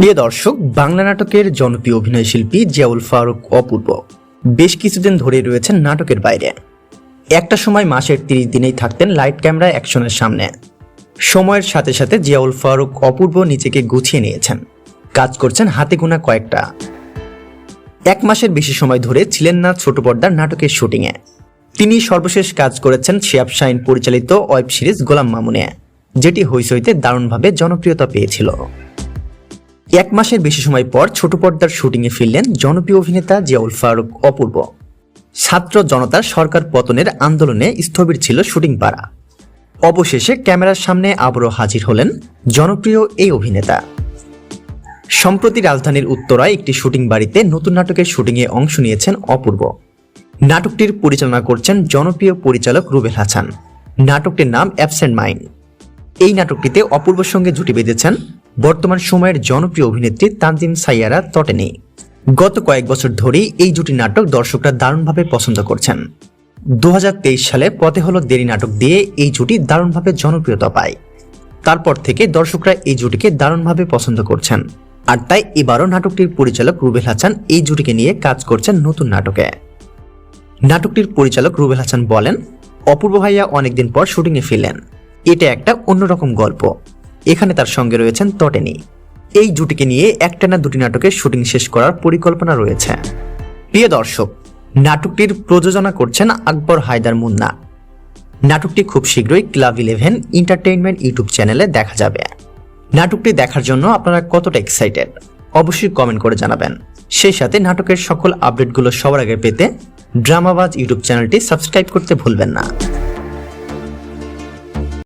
প্রিয় দর্শক, বাংলা নাটকের জনপ্রিয় অভিনয় শিল্পী জিয়াউল ফারুক অপূর্ব। বেশ কিছুদিন ধরে রয়েছেন নাটকের বাইরে। একটা সময় মাসের তিরিশ দিনেই থাকতেন লাইট ক্যামেরা অ্যাকশনের সামনে। সময়ের সাথে সাথে জিয়াউল ফারুক অপূর্ব নিজেকে গুছিয়ে নিয়েছেন। কাজ করছেন হাতে গোনা কয়েকটা। এক মাসের বেশি সময় ধরে ছিলেন না ছোট পর্দার নাটকের শুটিংয়ে। তিনি সর্বশেষ কাজ করেছেন শিয়াব শাইন পরিচালিত ওয়েব সিরিজ গোলাম মামুনে, যেটি হইসইতে দারুণভাবে জনপ্রিয়তা পেয়েছিল। এক মাসের বেশি সময় পর ছোট পর্দার শুটিংয়ে ফিরলেন জনপ্রিয় অভিনেতা জিয়াউল ফারুক অপূর্ব। ছাত্র জনতার সরকার পতনের আন্দোলনে স্থবির ছিল শুটিং পাড়া। অবশেষে ক্যামেরার সামনে আবারও হাজির হলেন জনপ্রিয় এই অভিনেতা। সম্প্রতি রাজধানীর উত্তরায় একটি শুটিং বাড়িতে নতুন নাটকের শুটিংয়ে অংশ নিয়েছেন অপূর্ব। নাটকটির পরিচালনা করছেন জনপ্রিয় পরিচালক রুবেল হাসান। নাটকটির নাম অ্যাবসেন্ট মাইন্ড এই নাটকটিতে অপূর্বর সঙ্গে জুটি বেঁধেছেন বর্তমান সময়ের জনপ্রিয় অভিনেত্রী তানজিম সাইয়ারা তটেনি। গত কয়েক বছর ধরেই এই জুটি নাটক দর্শকরা দারুণভাবে পছন্দ করছেন। দু হাজার তেইশ সালে পথে হলো দেরি নাটক দিয়ে এই জুটি দারুণভাবে জনপ্রিয়তা পায়। তারপর থেকে দর্শকরা এই জুটিকে দারুণভাবে পছন্দ করছেন। আর তাই এবারও নাটকটির পরিচালক রুবেল হাসান এই জুটিকে নিয়ে কাজ করছেন নতুন নাটকে। নাটকটির পরিচালক রুবেল হাসান বলেন, অপূর্ব ভাইয়া অনেকদিন পর শুটিংয়ে ফিরলেন। এটা একটা অন্যরকম গল্প। এখানে তার সঙ্গে রয়েছেন তটেনি। এই জুটিকে নিয়ে একটানা দুটি নাটকের শুটিং শেষ করার পরিকল্পনা রয়েছে। প্রিয় দর্শক, নাটকটির প্রযোজনা করছেন আকবর হায়দার মুন্না। নাটকটি খুব শীঘ্রই ক্লাব ইলেভেন এন্টারটেইনমেন্ট ইউটিউব চ্যানেলে দেখা যাবে। নাটকটি দেখার জন্য আপনারা কতটা এক্সাইটেড? অবশ্যই কমেন্ট করে জানাবেন। সেই সাথে নাটকের সকল আপডেটগুলো সবার আগে পেতে ড্রামাবাজ ইউটিউব চ্যানেলটি সাবস্ক্রাইব করতে ভুলবেন না।